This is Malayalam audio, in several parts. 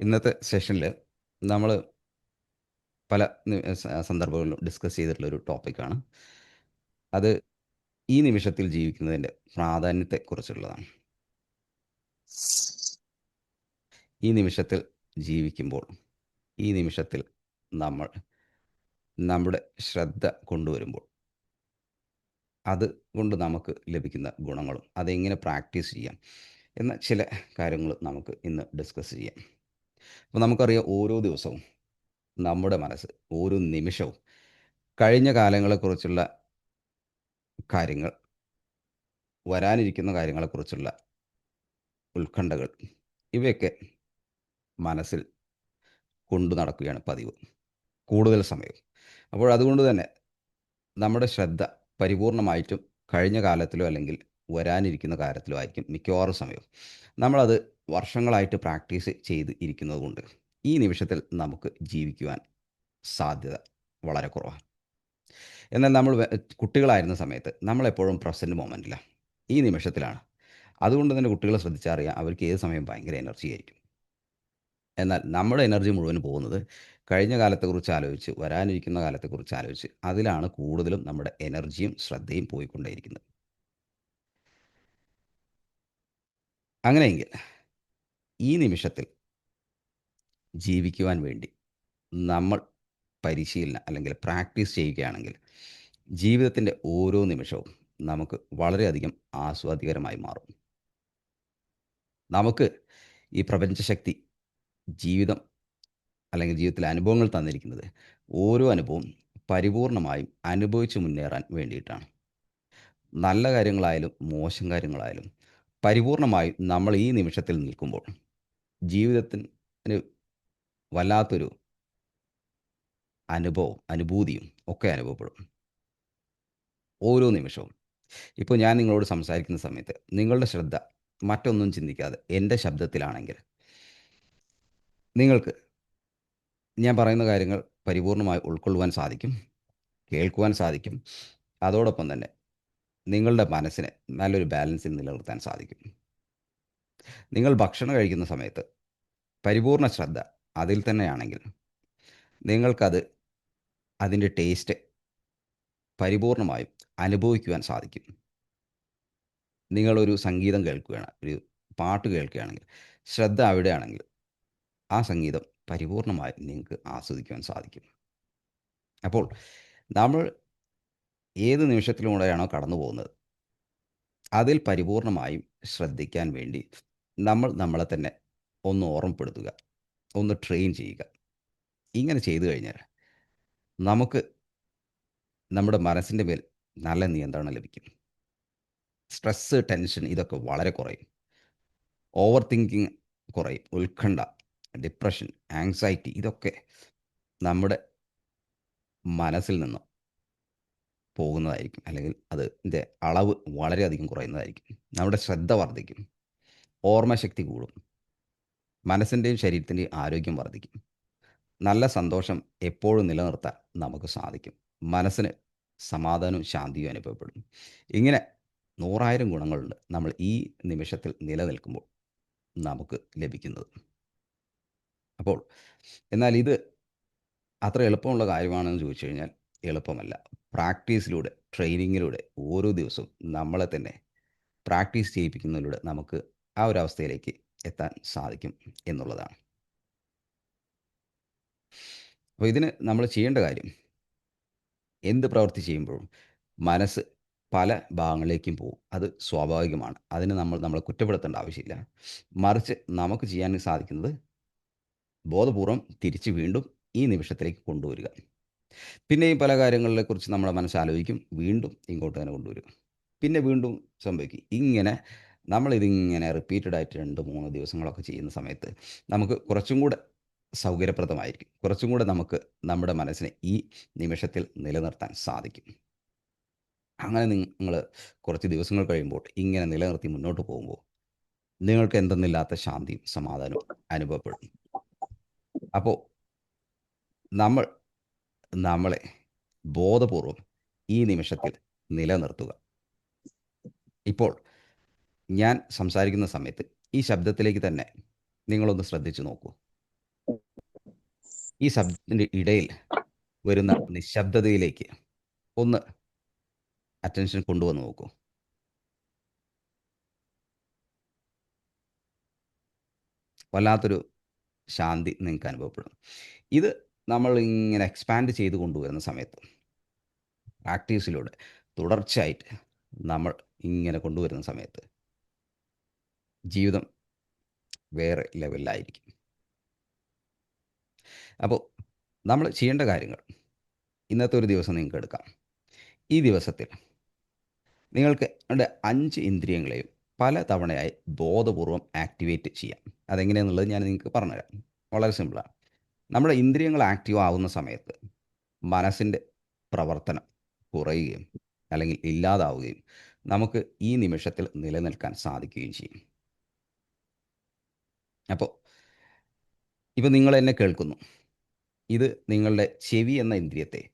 ഇന്നത്തെ സെഷനിൽ നമ്മൾ പല സന്ദർഭങ്ങളിലും ഡിസ്കസ് ചെയ്തിട്ടുള്ള ഒരു ടോപ്പിക്കാണ്. അത് ഈ നിമിഷത്തിൽ ജീവിക്കുന്നതിന്റെ പ്രാധാന്യത്തെക്കുറിച്ചുള്ളതാണ്. ഈ നിമിഷത്തിൽ ജീവിക്കുമ്പോൾ ഈ നിമിഷത്തിൽ നമ്മൾ നമ്മുടെ ശ്രദ്ധ കൊണ്ടുവരുമ്പോൾ അത് കൊണ്ട് നമുക്ക് ലഭിക്കുന്ന ഗുണങ്ങളും അതെങ്ങനെ പ്രാക്ടീസ് ചെയ്യാം എന്ന ചില കാര്യങ്ങൾ നമുക്ക് ഇന്ന് ഡിസ്കസ് ചെയ്യാം. അപ്പോൾ നമുക്കറിയാം ഓരോ ദിവസവും നമ്മുടെ മനസ്സ് ഓരോ നിമിഷവും കഴിഞ്ഞ കാലങ്ങളെക്കുറിച്ചുള്ള കാര്യങ്ങൾ വരാനിരിക്കുന്ന കാര്യങ്ങളെക്കുറിച്ചുള്ള ഉത്കണ്ഠകൾ ഇവയൊക്കെ മനസ്സിൽ കൊണ്ടു നടക്കുകയാണ് പതിവ് കൂടുതൽ സമയം. അപ്പോൾ അതുകൊണ്ട് തന്നെ നമ്മുടെ ശ്രദ്ധ പരിപൂർണമായിട്ടും കഴിഞ്ഞ കാലത്തിലോ അല്ലെങ്കിൽ വരാനിരിക്കുന്ന കാലത്തിലോ ആയിരിക്കും മിക്കവാറും സമയം നമ്മളത് വർഷങ്ങളായിട്ട് പ്രാക്ടീസ് ചെയ്ത് ഇരിക്കുന്നത് കൊണ്ട് ഈ നിമിഷത്തിൽ നമുക്ക് ജീവിക്കുവാൻ സാധ്യത വളരെ കുറവാണ്. എന്നാൽ നമ്മൾ കുട്ടികളായിരുന്ന സമയത്ത് നമ്മളെപ്പോഴും പ്രസന്റ് മൊമെന്റിലാണ് ഈ നിമിഷത്തിലാണ്. അതുകൊണ്ട് തന്നെ കുട്ടികളെ ശ്രദ്ധിച്ചറിയാം അവർക്ക് ഏത് സമയം ഭയങ്കര എനർജി ആയിരിക്കും. എന്നാൽ നമ്മുടെ എനർജി മുഴുവൻ പോകുന്നത് കഴിഞ്ഞ കാലത്തെക്കുറിച്ച് ആലോചിച്ച് വരാനിരിക്കുന്ന കാലത്തെക്കുറിച്ച് ആലോചിച്ച് അതിലാണ് കൂടുതലും നമ്മുടെ എനർജിയും ശ്രദ്ധയും പോയിക്കൊണ്ടേയിരിക്കുന്നത്. അങ്ങനെയെങ്കിൽ ഈ നിമിഷത്തിൽ ജീവിക്കുവാൻ വേണ്ടി നമ്മൾ പരിശീലനം അല്ലെങ്കിൽ പ്രാക്ടീസ് ചെയ്യുകയാണെങ്കിൽ ജീവിതത്തിന്റെ ഓരോ നിമിഷവും നമുക്ക് വളരെയധികം ആസ്വാദികരമായി മാറും. നമുക്ക് ഈ പ്രപഞ്ചശക്തി ജീവിതം അല്ലെങ്കിൽ ജീവിതത്തിലെ അനുഭവങ്ങൾ തന്നിരിക്കുന്നത് ഓരോ അനുഭവം പരിപൂർണമായും അനുഭവിച്ച് മുന്നേറാൻ വേണ്ടിയിട്ടാണ്. നല്ല കാര്യങ്ങളായാലും മോശം കാര്യങ്ങളായാലും പരിപൂർണമായും നമ്മൾ ഈ നിമിഷത്തിൽ നിൽക്കുമ്പോൾ ജീവിതത്തിന് വല്ലാത്തൊരു അനുഭവം അനുഭൂതിയും ഒക്കെ അനുഭവപ്പെടും. ഓരോ നിമിഷവും. ഇപ്പോൾ ഞാൻ നിങ്ങളോട് സംസാരിക്കുന്ന സമയത്ത് നിങ്ങളുടെ ശ്രദ്ധ മറ്റൊന്നും ചിന്തിക്കാതെ എന്റെ ശബ്ദത്തിലാണെങ്കിൽ നിങ്ങൾക്ക് ഞാൻ പറയുന്ന കാര്യങ്ങൾ പരിപൂർണമായി ഉൾക്കൊള്ളുവാൻ സാധിക്കും കേൾക്കുവാൻ സാധിക്കും. അതോടൊപ്പം തന്നെ നിങ്ങളുടെ മനസ്സിനെ നല്ലൊരു ബാലൻസിൽ നിലനിർത്താൻ സാധിക്കും. നിങ്ങൾ ഭക്ഷണം കഴിക്കുന്ന സമയത്ത് പരിപൂർണ ശ്രദ്ധ അതിൽ തന്നെയാണെങ്കിൽ നിങ്ങൾക്കത് അതിന്റെ ടേസ്റ്റ് പരിപൂർണമായും അനുഭവിക്കുവാൻ സാധിക്കും. നിങ്ങളൊരു സംഗീതം കേൾക്കുകയാണ് ഒരു പാട്ട് കേൾക്കുകയാണെങ്കിൽ ശ്രദ്ധ അവിടെയാണെങ്കിൽ ആ സംഗീതം പരിപൂർണമായും നിങ്ങൾക്ക് ആസ്വദിക്കുവാൻ സാധിക്കും. അപ്പോൾ നമ്മൾ ഏത് നിമിഷത്തിലൂടെയാണോ കടന്നു പോകുന്നത് അതിൽ പരിപൂർണമായും ശ്രദ്ധിക്കാൻ വേണ്ടി നമ്മൾ നമ്മളെ തന്നെ ഒന്ന് ഓർമ്മപ്പെടുത്തുക ഒന്ന് ട്രെയിൻ ചെയ്യുക. ഇങ്ങനെ ചെയ്തു കഴിഞ്ഞാൽ നമുക്ക് നമ്മുടെ മനസ്സിന്റെ മേൽ നല്ല നിയന്ത്രണം ലഭിക്കും. സ്ട്രെസ്സ് ടെൻഷൻ ഇതൊക്കെ വളരെ കുറയും. ഓവർ തിങ്കിങ് കുറയും. ഉത്കണ്ഠ ഡിപ്രഷൻ ആങ്സൈറ്റി ഇതൊക്കെ നമ്മുടെ മനസ്സിൽ നിന്ന് പോകുന്നതായിരിക്കും. അല്ലെങ്കിൽ അതിന്റെ അളവ് വളരെയധികം കുറയുന്നതായിരിക്കും. നമ്മുടെ ശ്രദ്ധ വർദ്ധിക്കും. ഓർമ്മശക്തി കൂടും. മനസ്സിന്റെയും ശരീരത്തിന്റെയും ആരോഗ്യം വർദ്ധിക്കും. നല്ല സന്തോഷം എപ്പോഴും നിലനിർത്താൻ നമുക്ക് സാധിക്കും. മനസ്സിന് സമാധാനവും ശാന്തിയും അനുഭവപ്പെടും. ഇങ്ങനെ നൂറായിരം ഗുണങ്ങളുണ്ട് നമ്മൾ ഈ നിമിഷത്തിൽ നിലനിൽക്കുമ്പോൾ നമുക്ക് ലഭിക്കുന്നത്. അപ്പോൾ എന്നാൽ ഇത് അത്ര എളുപ്പമുള്ള കാര്യമാണെന്ന് ചോദിച്ചു കഴിഞ്ഞാൽ എളുപ്പമല്ല. പ്രാക്ടീസിലൂടെ ട്രെയിനിങ്ങിലൂടെ ഓരോ ദിവസവും നമ്മളെ തന്നെ പ്രാക്ടീസ് ചെയ്യിപ്പിക്കുന്നതിലൂടെ നമുക്ക് ആ ഒരു അവസ്ഥയിലേക്ക് എത്താൻ സാധിക്കും എന്നുള്ളതാണ്. അപ്പോൾ ഇതിന് നമ്മൾ ചെയ്യേണ്ട കാര്യം എന്ത് പ്രവൃത്തി ചെയ്യുമ്പോഴും മനസ്സ് പല ഭാഗങ്ങളിലേക്കും പോകും. അത് സ്വാഭാവികമാണ്. അതിന് നമ്മൾ നമ്മളെ കുറ്റപ്പെടുത്തേണ്ട ആവശ്യമില്ല. മറിച്ച് നമുക്ക് ചെയ്യാൻ സാധിക്കുന്നത് ബോധപൂർവം തിരിച്ച് വീണ്ടും ഈ നിമിഷത്തിലേക്ക് കൊണ്ടുവരിക. പിന്നെയും പല കാര്യങ്ങളെക്കുറിച്ച് നമ്മുടെ മനസ്സ് മനസ്സാലോചിക്കും വീണ്ടും ഇങ്ങോട്ട് തന്നെ കൊണ്ടുവരും പിന്നെ വീണ്ടും സംഭവിക്കും. ഇങ്ങനെ നമ്മളിതിങ്ങനെ റിപ്പീറ്റഡ് ആയിട്ട് രണ്ട് മൂന്ന് ദിവസങ്ങളൊക്കെ ചെയ്യുന്ന സമയത്ത് നമുക്ക് കുറച്ചും കൂടെ സൗകര്യപ്രദമായിരിക്കും. കുറച്ചും കൂടെ നമുക്ക് നമ്മുടെ മനസ്സിനെ ഈ നിമിഷത്തിൽ നിലനിർത്താൻ സാധിക്കും. അങ്ങനെ നിങ്ങൾ കുറച്ച് ദിവസങ്ങൾ കഴിയുമ്പോൾ ഇങ്ങനെ നിലനിർത്തി മുന്നോട്ട് പോകുമ്പോൾ നിങ്ങൾക്ക് എന്തെന്നില്ലാത്ത ശാന്തിയും സമാധാനവും അനുഭവപ്പെടും. അപ്പോൾ നമ്മൾ നമ്മളെ ബോധപൂർവം ഈ നിമിഷത്തിൽ നിലനിർത്തുക. ഇപ്പോൾ ഞാൻ സംസാരിക്കുന്ന സമയത്ത് ഈ ശബ്ദത്തിലേക്ക് തന്നെ നിങ്ങളൊന്ന് ശ്രദ്ധിച്ചു നോക്കൂ. ഈ ശബ്ദത്തിന്റെ ഇടയിൽ വരുന്ന നിശബ്ദതയിലേക്ക് ഒന്ന് അറ്റൻഷൻ കൊണ്ടുവന്ന് നോക്കൂ. വല്ലാത്തൊരു ശാന്തി നിങ്ങൾക്ക് അനുഭവപ്പെടും. ഇത് നമ്മൾ ഇങ്ങനെ എക്സ്പാൻഡ് ചെയ്ത് കൊണ്ടുവരുന്ന സമയത്ത് പ്രാക്ടീസിലൂടെ തുടർച്ചയായിട്ട് നമ്മൾ ഇങ്ങനെ കൊണ്ടുവരുന്ന സമയത്ത് ജീവിതം വേറെ ലെവലിലായിരിക്കും അപ്പോൾ നമ്മൾ ചെയ്യേണ്ട കാര്യങ്ങൾ ഇന്നത്തെ ഒരു ദിവസം നിങ്ങൾക്ക് എടുക്കാം. ഈ ദിവസത്തിൽ നിങ്ങൾക്ക് അഞ്ച് ഇന്ദ്രിയങ്ങളെയും പല തവണയായി ബോധപൂർവം ആക്ടിവേറ്റ് ചെയ്യാം. അതെങ്ങനെയാണെന്നുള്ളത് ഞാൻ നിങ്ങൾക്ക് പറഞ്ഞുതരാം. വളരെ സിമ്പിളാണ് നമ്മുടെ ഇന്ദ്രിയങ്ങൾ ആക്റ്റീവ് ആവുന്ന സമയത്ത് മനസ്സിന്റെ പ്രവർത്തനം കുറയുകയും അല്ലെങ്കിൽ ഇല്ലാതാവുകയും നമുക്ക് ഈ നിമിഷത്തിൽ നിലനിൽക്കാൻ സാധിക്കുകയും ചെയ്യും. അപ്പോൾ ഇപ്പം നിങ്ങൾ എന്നെ കേൾക്കുന്നു. ഇത് നിങ്ങളുടെ ചെവി എന്ന ഇന്ദ്രിയത്തെ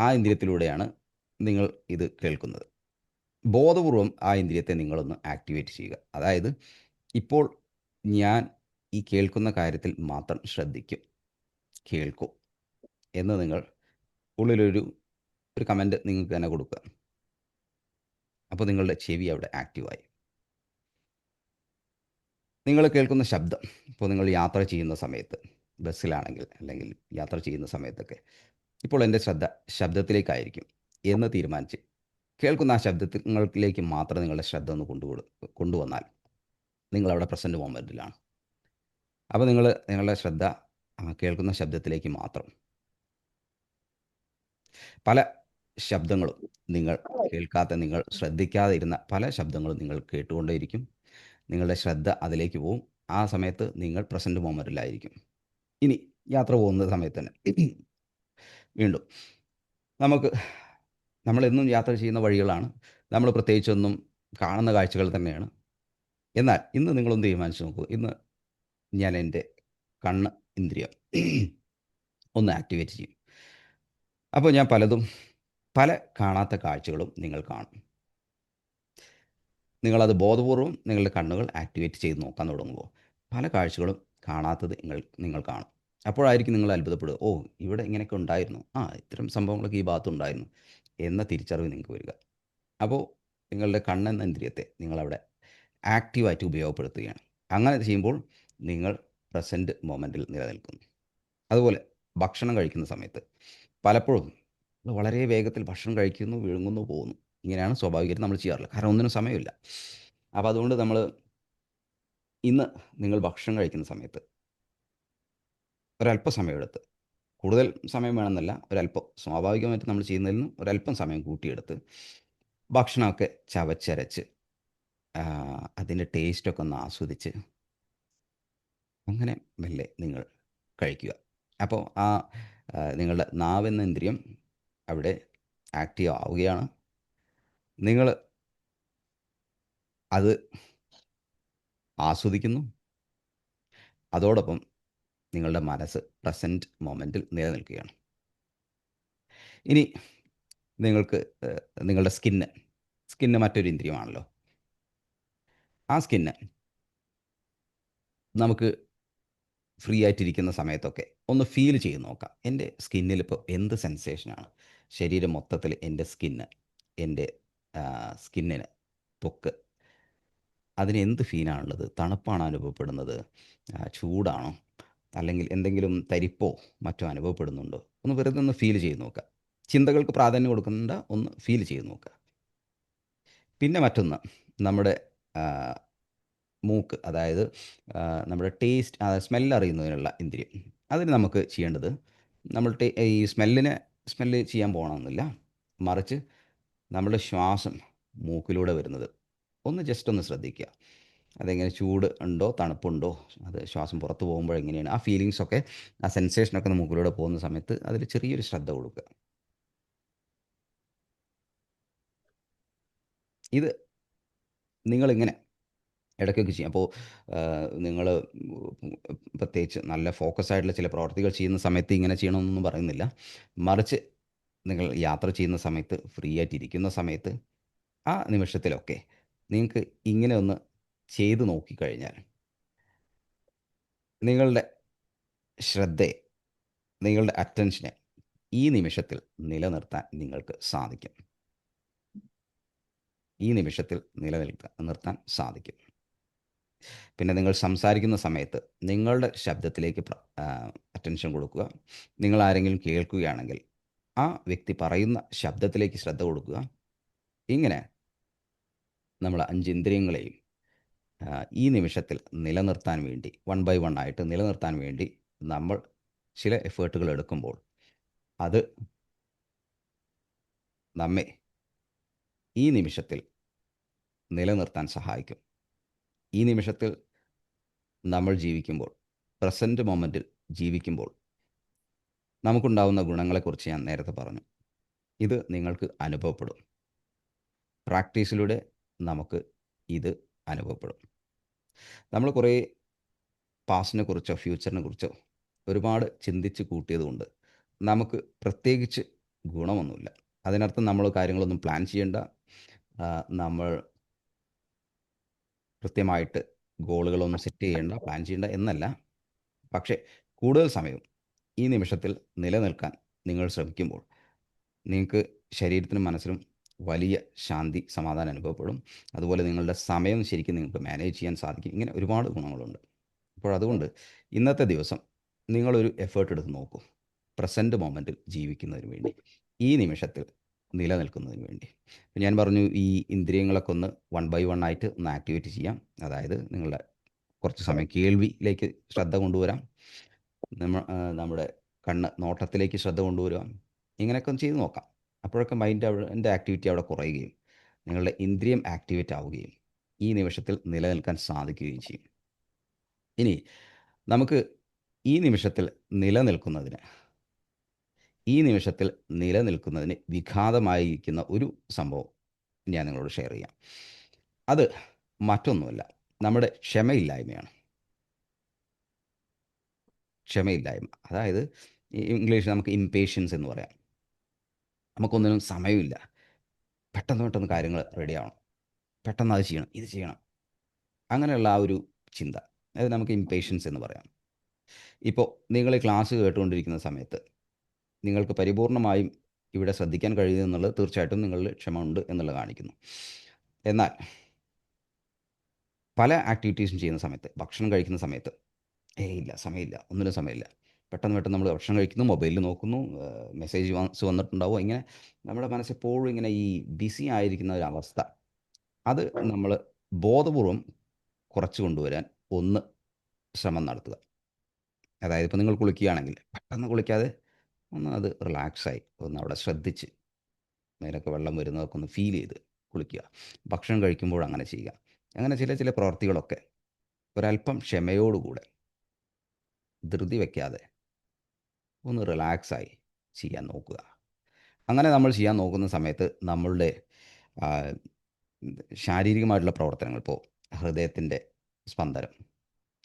ആ ഇന്ദ്രിയത്തിലൂടെയാണ് നിങ്ങൾ ഇത് കേൾക്കുന്നത്. ബോധപൂർവം ആ ഇന്ദ്രിയത്തെ നിങ്ങളൊന്ന് ആക്ടിവേറ്റ് ചെയ്യുക. അതായത് ഇപ്പോൾ ഞാൻ ഈ കേൾക്കുന്ന കാര്യത്തിൽ മാത്രം ശ്രദ്ധിക്കും. കേൾക്കും എന്ന് നിങ്ങൾ ഉള്ളിലൊരു ഒരു കമന്റ് നിങ്ങൾക്ക് തന്നെ കൊടുക്കുക. അപ്പോൾ നിങ്ങളുടെ ചെവി അവിടെ ആക്റ്റീവായി. നിങ്ങൾ കേൾക്കുന്ന ശബ്ദം ഇപ്പോൾ നിങ്ങൾ യാത്ര ചെയ്യുന്ന സമയത്ത് ബസ്സിലാണെങ്കിൽ അല്ലെങ്കിൽ യാത്ര ചെയ്യുന്ന സമയത്തൊക്കെ ഇപ്പോൾ എന്റെ ശ്രദ്ധ ശബ്ദത്തിലേക്കായിരിക്കും എന്ന് തീരുമാനിച്ച് കേൾക്കുന്ന ആ ശബ്ദത്തിലേക്ക് മാത്രം നിങ്ങളുടെ ശ്രദ്ധ ഒന്ന് കൊണ്ടുകൊടു കൊണ്ടുവന്നാൽ നിങ്ങളവിടെ പ്രസന്റ് മൊമെന്റിലാണ് അപ്പോൾ നിങ്ങൾ നിങ്ങളുടെ ശ്രദ്ധ ആ കേൾക്കുന്ന ശബ്ദത്തിലേക്ക് മാത്രം പല ശബ്ദങ്ങളും നിങ്ങൾ കേൾക്കാത്ത നിങ്ങൾ ശ്രദ്ധിക്കാതെ ഇരുന്ന പല ശബ്ദങ്ങളും നിങ്ങൾ കേട്ടുകൊണ്ടേയിരിക്കും. നിങ്ങളുടെ ശ്രദ്ധ അതിലേക്ക് പോവും. ആ സമയത്ത് നിങ്ങൾ പ്രസന്റ് മൊമെന്റിലായിരിക്കും ഇനി യാത്ര പോകുന്ന സമയത്ത് തന്നെ. വീണ്ടും നമുക്ക് നമ്മളെന്നും യാത്ര ചെയ്യുന്ന വഴികളാണ്. നമ്മൾ പ്രത്യേകിച്ചൊന്നും കാണുന്ന കാഴ്ചകൾ തന്നെയാണ്. എന്നാൽ ഇന്ന് നിങ്ങളൊന്ന് തീരുമാനിച്ചു നോക്കൂ. ഇന്ന് ഞാൻ എന്റെ കണ്ണ് ഇന്ദ്രിയം ഒന്ന് ആക്ടിവേറ്റ് ചെയ്യും. അപ്പോൾ ഞാൻ പലതും പല കാണാത്ത കാഴ്ചകളും നിങ്ങൾ കാണും. നിങ്ങളത് ബോധപൂർവം നിങ്ങളുടെ കണ്ണുകൾ ആക്ടിവേറ്റ് ചെയ്ത് നോക്കാൻ തുടങ്ങുമ്പോൾ പല കാഴ്ചകളും കാണാത്തത് നിങ്ങൾ നിങ്ങൾ കാണും. അപ്പോഴായിരിക്കും നിങ്ങൾ അത്ഭുതപ്പെടുക. ഓ ഇവിടെ ഇങ്ങനെയൊക്കെ ഉണ്ടായിരുന്നു. ആ ഇത്തരം സംഭവങ്ങളൊക്കെ ഈ ഭാഗത്ത് ഉണ്ടായിരുന്നു. എന്ന തിരിച്ചറിവ് നിങ്ങൾക്ക് വരിക. അപ്പോൾ നിങ്ങളുടെ കണ്ണെന്ന ഇന്ദ്രിയത്തെ നിങ്ങളവിടെ ആക്റ്റീവായിട്ട് ഉപയോഗപ്പെടുത്തുകയാണ്. അങ്ങനെ ചെയ്യുമ്പോൾ നിങ്ങൾ പ്രസന്റ് മൊമെന്റിൽ നിലനിൽക്കുന്നു. അതുപോലെ ഭക്ഷണം കഴിക്കുന്ന സമയത്ത് പലപ്പോഴും വളരെ വേഗത്തിൽ ഭക്ഷണം കഴിക്കുന്നു വിഴുങ്ങുന്നു പോകുന്നു. ഇങ്ങനെയാണ് സ്വാഭാവികമായിട്ട് നമ്മൾ ചെയ്യാറുള്ളത്. കാരണം ഒന്നിനും സമയമില്ല. അപ്പോൾ അതുകൊണ്ട് നമ്മൾ ഇന്ന് നിങ്ങൾ ഭക്ഷണം കഴിക്കുന്ന സമയത്ത് ഒരല്പ സമയമെടുത്ത് കൂടുതൽ സമയം വേണമെന്നല്ല ഒരല്പം സ്വാഭാവികമായിട്ട് നമ്മൾ ചെയ്യുന്നതിൽ നിന്ന് ഒരല്പം സമയം കൂട്ടിയെടുത്ത് ഭക്ഷണമൊക്കെ ചവച്ചരച്ച് അതിന്റെ ടേസ്റ്റൊക്കെ ഒന്ന് ആസ്വദിച്ച് അങ്ങനെ മെല്ലെ നിങ്ങൾ കഴിക്കുക. അപ്പോൾ ആ നിങ്ങളുടെ നാവെന്ന ഇന്ദ്രിയം അവിടെ ആക്റ്റീവ് ആവുകയാണ്. നിങ്ങൾ അത് ആസ്വദിക്കുന്നു. അതോടൊപ്പം നിങ്ങളുടെ മനസ്സ് പ്രസന്റ് മൊമെന്റിൽ നിലനിൽക്കുകയാണ്. ഇനി നിങ്ങൾക്ക് നിങ്ങളുടെ സ്കിന്ന് സ്കിന്ന് മറ്റൊരു ഇന്ദ്രിയമാണല്ലോ. ആ സ്കിന്ന് നമുക്ക് ഫ്രീ ആയിട്ടിരിക്കുന്ന സമയത്തൊക്കെ ഒന്ന് ഫീൽ ചെയ്ത് നോക്കാം. എന്റെ സ്കിന്നിൽ ഇപ്പോൾ എന്ത് സെൻസേഷനാണ് ശരീരം മൊത്തത്തിൽ എന്റെ സ്കിന്ന് എന്റെ സ്കിന്നിന് ത്വക്ക് അതിന് എന്ത് ഫീലാണുള്ളത് തണുപ്പാണ് അനുഭവപ്പെടുന്നത്? ചൂടാണോ? അല്ലെങ്കിൽ എന്തെങ്കിലും തരിപ്പോ മറ്റോ അനുഭവപ്പെടുന്നുണ്ടോ? ഒന്ന് വെറുതെ ഒന്ന് ഫീൽ ചെയ്ത് നോക്കുക. ചിന്തകൾക്ക് പ്രാധാന്യം കൊടുക്കുന്നുണ്ട്. ഒന്ന് ഫീൽ ചെയ്ത് നോക്കുക. പിന്നെ മറ്റൊന്ന് നമ്മുടെ മൂക്ക് അതായത് നമ്മുടെ ടേസ്റ്റ് സ്മെല്ല് അറിയുന്നതിനുള്ള ഇന്ദ്രിയം. അതിന് നമുക്ക് ചെയ്യേണ്ടത് നമ്മൾ ഈ സ്മെല്ലിനെ സ്മെല്ല് ചെയ്യാൻ പോകണമെന്നില്ല. മറിച്ച് നമ്മുടെ ശ്വാസം മൂക്കിലൂടെ വരുന്നത്. ഒന്ന് ജസ്റ്റ് ഒന്ന് ശ്രദ്ധിക്കുക. അതെങ്ങനെ ചൂട് ഉണ്ടോ തണുപ്പുണ്ടോ അത് ശ്വാസം പുറത്ത് പോകുമ്പോൾ എങ്ങനെയാണ്? ആ ഫീലിങ്സ് ഒക്കെ ആ സെൻസേഷനൊക്കെ മൂക്കിലൂടെ പോകുന്ന സമയത്ത് അതിൽ ചെറിയൊരു ശ്രദ്ധ കൊടുക്കുക. ഇത് നിങ്ങളിങ്ങനെ ഇടയ്ക്കൊക്കെ ചെയ്യും. അപ്പോൾ നിങ്ങൾ പ്രത്യേകിച്ച് നല്ല ഫോക്കസ് ആയിട്ടുള്ള ചില പ്രവർത്തികൾ ചെയ്യുന്ന സമയത്ത് ഇങ്ങനെ ചെയ്യണമെന്നൊന്നും പറയുന്നില്ല. മറിച്ച് നിങ്ങൾ യാത്ര ചെയ്യുന്ന സമയത്ത് ഫ്രീ ആയിട്ടിരിക്കുന്ന സമയത്ത് ആ നിമിഷത്തിലൊക്കെ നിങ്ങൾക്ക് ഇങ്ങനെ ഒന്ന് ചെയ്ത് നോക്കിക്കഴിഞ്ഞാൽ നിങ്ങളുടെ ശ്രദ്ധയെ നിങ്ങളുടെ അറ്റൻഷനെ ഈ നിമിഷത്തിൽ നിലനിർത്താൻ നിങ്ങൾക്ക് സാധിക്കും. ഈ നിമിഷത്തിൽ നിലനിൽക്കാൻ നിർത്താൻ സാധിക്കും. പിന്നെ നിങ്ങൾ സംസാരിക്കുന്ന സമയത്ത് നിങ്ങളുടെ ശബ്ദത്തിലേക്ക് അറ്റൻഷൻ കൊടുക്കുക. നിങ്ങൾ ആരെങ്കിലും കേൾക്കുകയാണെങ്കിൽ ആ വ്യക്തി പറയുന്ന ശബ്ദത്തിലേക്ക് ശ്രദ്ധ കൊടുക്കുക. ഇങ്ങനെ നമ്മൾ അഞ്ച് ഇന്ദ്രിയങ്ങളെയും ഈ നിമിഷത്തിൽ നിലനിർത്താൻ വേണ്ടി വൺ ബൈ വൺ ആയിട്ട് നിലനിർത്താൻ വേണ്ടി നമ്മൾ ചില എഫേർട്ടുകൾ എടുക്കുമ്പോൾ അത് നമ്മെ ഈ നിമിഷത്തിൽ നിലനിർത്താൻ സഹായിക്കും. ഈ നിമിഷത്തിൽ നമ്മൾ ജീവിക്കുമ്പോൾ പ്രസന്റ് മൊമെന്റിൽ ജീവിക്കുമ്പോൾ നമുക്കുണ്ടാവുന്ന ഗുണങ്ങളെക്കുറിച്ച് ഞാൻ നേരത്തെ പറഞ്ഞു. ഇത് നിങ്ങൾക്ക് അനുഭവപ്പെടും. പ്രാക്ടീസിലൂടെ നമുക്ക് ഇത് അനുഭവപ്പെടും. നമ്മൾ കുറേ പാസ്റ്റിനെ കുറിച്ചോ ഫ്യൂച്ചറിനെ കുറിച്ചോ ഒരുപാട് ചിന്തിച്ച് കൂട്ടിയതുകൊണ്ട് നമുക്ക് പ്രത്യേകിച്ച് ഗുണമൊന്നുമില്ല. അതിനർത്ഥം നമ്മൾ കാര്യങ്ങളൊന്നും പ്ലാൻ ചെയ്യേണ്ട. നമ്മൾ കൃത്യമായിട്ട് ഗോളുകളൊന്നും സെറ്റ് ചെയ്യേണ്ട പ്ലാൻ ചെയ്യേണ്ട എന്നല്ല. പക്ഷേ കൂടുതൽ സമയം ഈ നിമിഷത്തിൽ നിലനിൽക്കാൻ നിങ്ങൾ ശ്രമിക്കുമ്പോൾ നിങ്ങൾക്ക് ശരീരത്തിനും മനസ്സിനും വലിയ ശാന്തി സമാധാനം അനുഭവപ്പെടും. അതുപോലെ നിങ്ങളുടെ സമയം ശരിക്കും നിങ്ങൾക്ക് മാനേജ് ചെയ്യാൻ സാധിക്കും. ഇങ്ങനെ ഒരുപാട് ഗുണങ്ങളുണ്ട്. അപ്പോൾ അതുകൊണ്ട് ഇന്നത്തെ ദിവസം നിങ്ങളൊരു എഫേർട്ട് എടുത്ത് നോക്കൂ. പ്രസന്റ് മൊമെന്റിൽ ജീവിക്കുന്നതിന് വേണ്ടി. ഈ നിമിഷത്തിൽ നിലനിൽക്കുന്നതിന് വേണ്ടി. ഞാൻ പറഞ്ഞു ഈ ഇന്ദ്രിയങ്ങളൊക്കെ ഒന്ന് വൺ ബൈ വൺ ആയിട്ട് ഒന്ന് ആക്ടിവേറ്റ് ചെയ്യാം. അതായത് നിങ്ങളുടെ കുറച്ച് സമയം കേൾവിയിലേക്ക് ശ്രദ്ധ കൊണ്ടുവരാം. നമ്മുടെ കണ്ണ് നോട്ടത്തിലേക്ക് ശ്രദ്ധ കൊണ്ടുവരിക ഇങ്ങനെയൊക്കെ ഒന്ന് ചെയ്ത് നോക്കാം. അപ്പോഴൊക്കെ മൈൻഡ് അവിടെ ആക്ടിവിറ്റി അവിടെ കുറയുകയും നിങ്ങളുടെ ഇന്ദ്രിയം ആക്ടിവേറ്റ് ആവുകയും ഈ നിമിഷത്തിൽ നിലനിൽക്കാൻ സാധിക്കുകയും ചെയ്യും. ഇനി നമുക്ക് ഈ നിമിഷത്തിൽ നിലനിൽക്കുന്നതിന് ഈ നിമിഷത്തിൽ നിലനിൽക്കുന്നതിന് വിഘാതമായിരിക്കുന്ന ഒരു സംഭവം ഞാൻ നിങ്ങളോട് ഷെയർ ചെയ്യാം. അത് മറ്റൊന്നുമല്ല നമ്മുടെ ക്ഷമയില്ലായ്മയാണ്. ക്ഷമയില്ലായ്മ. അതായത് ഇംഗ്ലീഷിൽ നമുക്ക് ഇംപേഷ്യൻസ് എന്ന് പറയാം. നമുക്കൊന്നിനും സമയമില്ല. പെട്ടെന്ന് പെട്ടെന്ന് കാര്യങ്ങൾ റെഡി ആവണം. പെട്ടെന്ന് അത് ചെയ്യണം ഇത് ചെയ്യണം. അങ്ങനെയുള്ള ആ ഒരു ചിന്ത. അത് നമുക്ക് ഇംപേഷ്യൻസ് എന്ന് പറയാം. ഇപ്പോൾ നിങ്ങൾ ക്ലാസ് കേട്ടുകൊണ്ടിരിക്കുന്ന സമയത്ത് നിങ്ങൾക്ക് പരിപൂർണമായും ഇവിടെ ശ്രദ്ധിക്കാൻ കഴിയുന്നു എന്നുള്ളത് തീർച്ചയായിട്ടും നിങ്ങളിൽ ക്ഷമ ഉണ്ട് എന്നുള്ളത് കാണിക്കുന്നു. എന്നാൽ പല ആക്ടിവിറ്റീസും ചെയ്യുന്ന സമയത്ത് ഭക്ഷണം കഴിക്കുന്ന സമയത്ത് ഏ ഇല്ല സമയമില്ല. ഒന്നിനും സമയമില്ല. പെട്ടെന്ന് പെട്ടെന്ന് നമ്മൾ ഭക്ഷണം കഴിക്കുന്നു മൊബൈലിൽ നോക്കുന്നു മെസ്സേജ് വന്നിട്ടുണ്ടാവും. ഇങ്ങനെ നമ്മുടെ മനസ്സെപ്പോഴും ഇങ്ങനെ ഈ ബിസി ആയിരിക്കുന്ന ഒരു അവസ്ഥ. അത് നമ്മൾ ബോധപൂർവം കുറച്ച് കൊണ്ടുവരാൻ ഒന്ന് ശ്രമം നടത്തുക. അതായത് ഇപ്പോൾ നിങ്ങൾ കുളിക്കുകയാണെങ്കിൽ പെട്ടെന്ന് കുളിക്കാതെ ഒന്ന് അത് റിലാക്സായി ഒന്ന് അവിടെ ശ്രദ്ധിച്ച് നേരൊക്കെ വെള്ളം വരുന്നതൊക്കെ ഒന്ന് ഫീൽ ചെയ്ത് കുളിക്കുക. ഭക്ഷണം കഴിക്കുമ്പോൾ അങ്ങനെ ചെയ്യുക. അങ്ങനെ ചില ചില പ്രവർത്തികളൊക്കെ ഒരല്പം ക്ഷമയോടുകൂടെ ധൃതി വയ്ക്കാതെ ഒന്ന് റിലാക്സായി ചെയ്യാൻ നോക്കുക. അങ്ങനെ നമ്മൾ ചെയ്യാൻ നോക്കുന്ന സമയത്ത് നമ്മളുടെ ശാരീരികമായിട്ടുള്ള പ്രവർത്തനങ്ങൾ ഇപ്പോൾ ഹൃദയത്തിന്റെ സ്പന്ദനം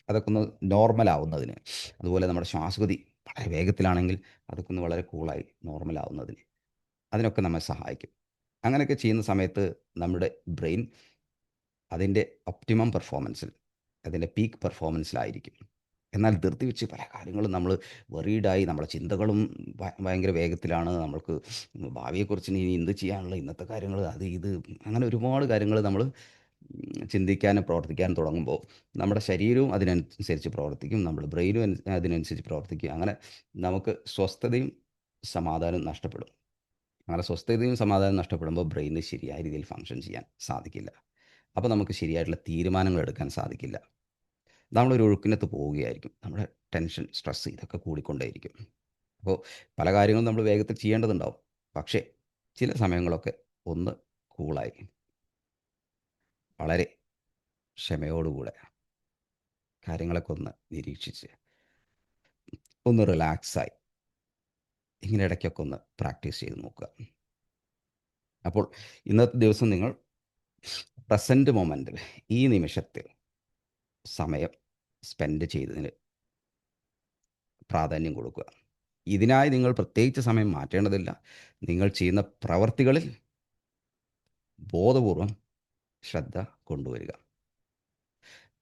അതൊക്കെ ഒന്ന് നോർമൽ ആവുന്നതിന് അതുപോലെ നമ്മുടെ ശ്വാസഗതി വളരെ വേഗത്തിലാണെങ്കിൽ അതൊക്കെ ഒന്ന് വളരെ കൂളായി നോർമൽ ആവുന്നതിന് അതിനൊക്കെ നമ്മെ സഹായിക്കും. അങ്ങനെയൊക്കെ ചെയ്യുന്ന സമയത്ത് നമ്മുടെ ബ്രെയിൻ അതിന്റെ ഒപ്റ്റിമം പെർഫോമൻസിൽ അതിന്റെ പീക്ക് പെർഫോമൻസിലായിരിക്കും എന്നാൽ ധൃതി വെച്ച് പല കാര്യങ്ങളും നമ്മൾ വെറീഡായി നമ്മുടെ ചിന്തകളും ഭയങ്കര വേഗത്തിലാണ് നമ്മൾക്ക് ഭാവിയെക്കുറിച്ച് ഇനി എന്ത് ചെയ്യാനുള്ള ഇന്നത്തെ കാര്യങ്ങൾ അത് ഇത് അങ്ങനെ ഒരുപാട് കാര്യങ്ങൾ നമ്മൾ ചിന്തിക്കാനും പ്രവർത്തിക്കാനും തുടങ്ങുമ്പോൾ നമ്മുടെ ശരീരവും അതിനനുസരിച്ച് പ്രവർത്തിക്കും നമ്മുടെ ബ്രെയിനും അതിനനുസരിച്ച് പ്രവർത്തിക്കും. അങ്ങനെ നമുക്ക് സ്വസ്ഥതയും സമാധാനവും നഷ്ടപ്പെടും. അങ്ങനെ സ്വസ്ഥതയും സമാധാനവും നഷ്ടപ്പെടുമ്പോൾ ബ്രെയിന് ശരിയായ രീതിയിൽ ഫങ്ഷൻ ചെയ്യാൻ സാധിക്കില്ല. അപ്പോൾ നമുക്ക് ശരിയായിട്ടുള്ള തീരുമാനങ്ങൾ എടുക്കാൻ സാധിക്കില്ല. നമ്മളൊരു ഒഴുക്കിനകത്ത് പോവുകയായിരിക്കും. നമ്മുടെ ടെൻഷൻ സ്ട്രെസ് ഇതൊക്കെ കൂടിക്കൊണ്ടേയിരിക്കും. അപ്പോൾ പല കാര്യങ്ങളും നമ്മൾ വേഗത്തിൽ ചെയ്യേണ്ടതുണ്ടാവും. പക്ഷേ ചില സമയങ്ങളൊക്കെ ഒന്ന് കൂളായി വളരെ ക്ഷമയോടുകൂടെ കാര്യങ്ങളൊക്കെ ഒന്ന് നിരീക്ഷിച്ച് ഒന്ന് റിലാക്സായി ഇങ്ങനെ ഇടയ്ക്കൊക്കെ ഒന്ന് പ്രാക്ടീസ് ചെയ്ത് നോക്കുക. അപ്പോൾ ഇന്നത്തെ ദിവസം നിങ്ങൾ പ്രസന്റ് മൊമെന്റിൽ ഈ നിമിഷത്തിൽ സമയം സ്പെൻഡ് ചെയ്തതിന് പ്രാധാന്യം കൊടുക്കുക. ഇതിനായി നിങ്ങൾ പ്രത്യേകിച്ച് സമയം മാറ്റേണ്ടതില്ല. നിങ്ങൾ ചെയ്യുന്ന പ്രവർത്തികളിൽ ബോധപൂർവം ശ്രദ്ധ കൊണ്ടുവരിക.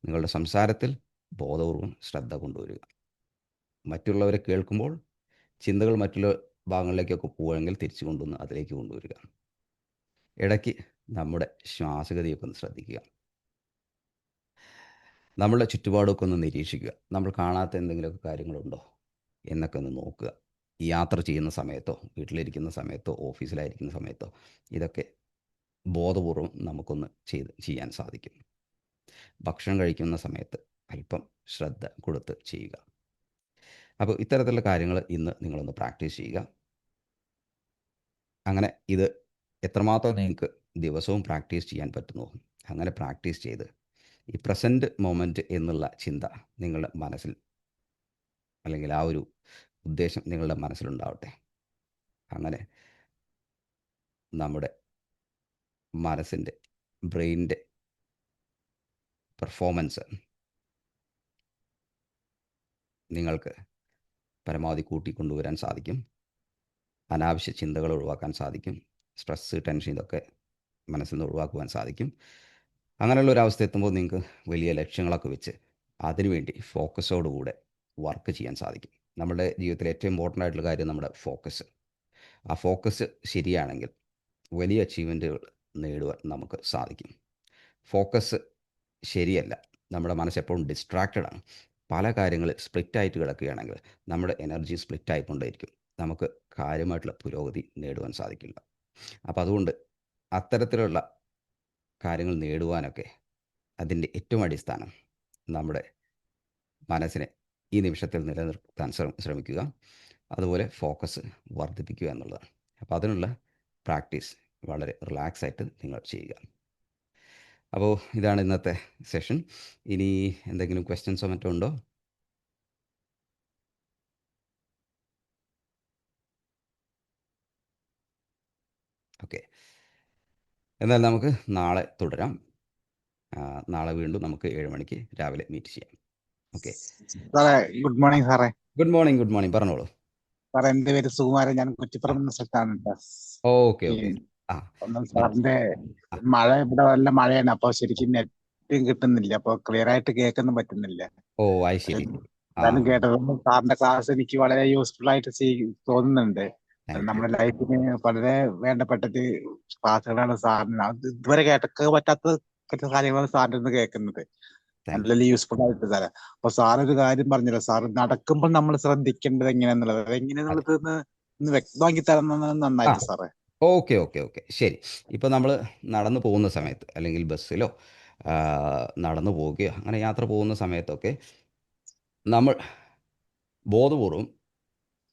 നിങ്ങളുടെ സംസാരത്തിൽ ബോധപൂർവം ശ്രദ്ധ കൊണ്ടുവരിക. മറ്റുള്ളവരെ കേൾക്കുമ്പോൾ ചിന്തകൾ മറ്റുള്ള ഭാഗങ്ങളിലേക്കൊക്കെ പോവുകയാണെങ്കിൽ തിരിച്ചു കൊണ്ടുവന്ന് അതിലേക്ക് കൊണ്ടുവരിക. ഇടയ്ക്ക് നമ്മുടെ ശ്വാസഗതിയൊക്കെ ഒന്ന് ശ്രദ്ധിക്കുക. നമ്മളുടെ ചുറ്റുപാടൊക്കെ ഒന്ന് നിരീക്ഷിക്കുക. നമ്മൾ കാണാത്ത എന്തെങ്കിലുമൊക്കെ കാര്യങ്ങളുണ്ടോ എന്നൊക്കെ ഒന്ന് നോക്കുക. യാത്ര ചെയ്യുന്ന സമയത്തോ വീട്ടിലിരിക്കുന്ന സമയത്തോ ഓഫീസിലായിരിക്കുന്ന സമയത്തോ ഇതൊക്കെ ബോധപൂർവം നമുക്കൊന്ന് ചെയ്ത് ചെയ്യാൻ സാധിക്കും. ഭക്ഷണം കഴിക്കുന്ന സമയത്ത് അല്പം ശ്രദ്ധ കൊടുത്ത് ചെയ്യുക. അപ്പോൾ ഇത്തരത്തിലുള്ള കാര്യങ്ങൾ ഇന്ന് നിങ്ങളൊന്ന് പ്രാക്ടീസ് ചെയ്യുക. അങ്ങനെ ഇത് എത്രമാത്രം നിങ്ങൾക്ക് ദിവസവും പ്രാക്ടീസ് ചെയ്യാൻ പറ്റുന്നു. അങ്ങനെ പ്രാക്ടീസ് ചെയ്ത് ഈ പ്രസന്റ് മൊമെന്റ് എന്നുള്ള ചിന്ത നിങ്ങളുടെ മനസ്സിൽ അല്ലെങ്കിൽ ആ ഒരു ഉദ്ദേശം നിങ്ങളുടെ മനസ്സിലുണ്ടാവട്ടെ. അങ്ങനെ നമ്മുടെ മനസ്സിന്റെ ബ്രെയിനിന്റെ പെർഫോമൻസ് നിങ്ങൾക്ക് പരമാവധി കൂട്ടിക്കൊണ്ടുവരാൻ സാധിക്കും. അനാവശ്യ ചിന്തകൾ ഒഴിവാക്കാൻ സാധിക്കും. സ്ട്രെസ്സ് ടെൻഷൻ ഇതൊക്കെ മനസ്സിൽ നിന്ന് ഒഴിവാക്കുവാൻ സാധിക്കും. അങ്ങനെയുള്ള ഒരു അവസ്ഥ എത്തുമ്പോൾ നിങ്ങൾക്ക് വലിയ ലക്ഷ്യങ്ങളൊക്കെ വെച്ച് അതിനുവേണ്ടി ഫോക്കസോടുകൂടെ വർക്ക് ചെയ്യാൻ സാധിക്കും. നമ്മുടെ ജീവിതത്തിൽ ഏറ്റവും ഇമ്പോർട്ടന്റ് ആയിട്ടുള്ള കാര്യം നമ്മുടെ ഫോക്കസ്. ആ ഫോക്കസ് ശരിയാണെങ്കിൽ വലിയ അച്ചീവ്മെന്റുകൾ നേടുവാൻ നമുക്ക് സാധിക്കും. ഫോക്കസ് ശരിയല്ല. നമ്മുടെ മനസ്സ് എപ്പോഴും ഡിസ്ട്രാക്റ്റഡ് ആണ്. പല കാര്യങ്ങളിൽ സ്പ്ലിറ്റ് ആയിട്ട് കിടക്കുകയാണെങ്കിൽ നമ്മുടെ എനർജി സ്പ്ലിറ്റ് ആയിക്കൊണ്ടേയിരിക്കും. നമുക്ക് കാര്യമായിട്ടുള്ള പുരോഗതി നേടുവാൻ സാധിക്കില്ല. അപ്പോൾ അതുകൊണ്ട് അത്തരത്തിലുള്ള കാര്യങ്ങൾ നേടുവാനൊക്കെ അതിന്റെ ഏറ്റവും അടിസ്ഥാനം നമ്മുടെ മനസ്സിനെ ഈ നിമിഷത്തിൽ നിലനിർത്താൻ ശ്രമിക്കുക. അതുപോലെ ഫോക്കസ് വർദ്ധിപ്പിക്കുക എന്നുള്ളതാണ്. അപ്പോൾ അതിനുള്ള പ്രാക്ടീസ് വളരെ റിലാക്സ് ആയിട്ട് നിങ്ങൾ ചെയ്യുക. അപ്പോൾ ഇതാണ് ഇന്നത്തെ സെഷൻ. ഇനി എന്തെങ്കിലും ക്വസ്റ്റ്യൻസോ മറ്റോ ഉണ്ടോ? ഓക്കെ. എന്നാൽ നമുക്ക് നാളെ തുടരാം. നാളെ വീണ്ടും നമുക്ക് ഏഴ് മണിക്ക് രാവിലെ മീറ്റ് ചെയ്യാം. ഓക്കെ ഗുഡ് മോർണിംഗ് സാറേ. ഗുഡ് മോർണിംഗ് ഗുഡ് മോർണിംഗ് പറഞ്ഞോളൂ. സാറേ എന്റെ പേര് സുകുമാരൻ. ഞാൻ കുറ്റിപ്പുറം എന്ന സ്ഥലത്താണ്. ഓക്കെ സാറിന്റെ മഴ ഇവിടെ നല്ല മഴയാണ്. അപ്പൊ ശരിക്കും നെറ്റും കിട്ടുന്നില്ല. അപ്പൊ ക്ലിയർ ആയിട്ട് കേൾക്കൊന്നും പറ്റുന്നില്ല. ഓ അത് ശരി. കേട്ടത്. സാറിന്റെ ക്ലാസ് എനിക്ക് വളരെ യൂസ്ഫുൾ ആയിട്ട് തോന്നുന്നുണ്ട്. നമ്മുടെ ലൈഫിന് വളരെ വേണ്ടപ്പെട്ടത് ക്ലാസ്സുകളാണ് സാറിന്. ഇതുവരെ കേട്ടൊക്കെ പറ്റാത്ത കാര്യങ്ങളാണ് സാറിന്റെ നിന്ന് കേൾക്കുന്നത്. നല്ല യൂസ്ഫുൾ ആയിട്ട് സാറേ. അപ്പൊ സാർ ഒരു കാര്യം പറഞ്ഞല്ലോ. സാർ നടക്കുമ്പോൾ നമ്മൾ ശ്രദ്ധിക്കേണ്ടത് എങ്ങനെയാന്നുള്ളത്. അത് എങ്ങനെയാന്നുള്ളത് ഒന്ന് വ്യക്തമാക്കി തരണം നന്നായിട്ട് സാറേ. Okay okay okay. ശരി. ഇപ്പോൾ നമ്മൾ നടന്നു പോകുന്ന സമയത്ത് അല്ലെങ്കിൽ ബസ്സിലോ നടന്നു പോവുകയോ അങ്ങനെ യാത്ര പോകുന്ന സമയത്തൊക്കെ നമ്മൾ ബോധപൂർവം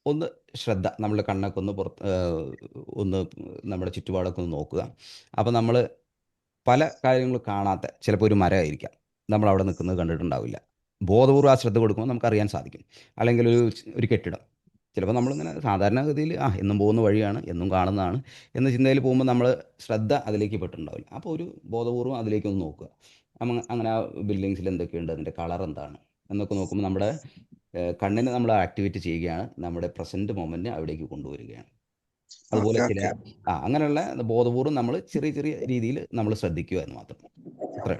ഒന്ന് ശ്രദ്ധ നമ്മൾ കണ്ണൊക്കെ ഒന്ന് പുറത്ത് ഒന്ന് നമ്മുടെ ചുറ്റുപാടൊക്കെ ഒന്ന് നോക്കുക. അപ്പോൾ നമ്മൾ പല കാര്യങ്ങൾ കാണാത്ത ചിലപ്പോൾ ഒരു മരമായിരിക്കാം. നമ്മൾ അവിടെ നിൽക്കുന്നത് കണ്ടിട്ടുണ്ടാവില്ല. ബോധപൂർവം ആ ശ്രദ്ധ കൊടുക്കുമ്പോൾ നമുക്ക് അറിയാൻ സാധിക്കും. അല്ലെങ്കിൽ ഒരു ഒരു കെട്ടിടം. ചിലപ്പോൾ നമ്മളിങ്ങനെ സാധാരണഗതിയിൽ ആ എന്നും പോകുന്ന വഴിയാണ് എന്നും കാണുന്നതാണ് എന്ന ചിന്തയിൽ പോകുമ്പോൾ നമ്മൾ ശ്രദ്ധ അതിലേക്ക് പെട്ടിട്ടുണ്ടാവില്ല. അപ്പോൾ ഒരു ബോധപൂർവം അതിലേക്ക് ഒന്ന് നോക്കുക. അങ്ങനെ ആ ബിൽഡിങ്സിൽ എന്തൊക്കെയുണ്ട്? അതിന്റെ കളർ എന്താണ്? എന്നൊക്കെ നോക്കുമ്പോൾ നമ്മുടെ കണ്ണിനെ നമ്മൾ ആക്ടിവേറ്റ് ചെയ്യുകയാണ് നമ്മുടെ പ്രസന്റ് മൊമെന്റ് അവിടേക്ക് കൊണ്ടുവരികയാണ്. അതുപോലെ ചില ആ അങ്ങനെയുള്ള ബോധപൂർവം നമ്മൾ ചെറിയ ചെറിയ രീതിയിൽ നമ്മൾ ശ്രദ്ധിക്കുക എന്ന് മാത്രം. അത്രേ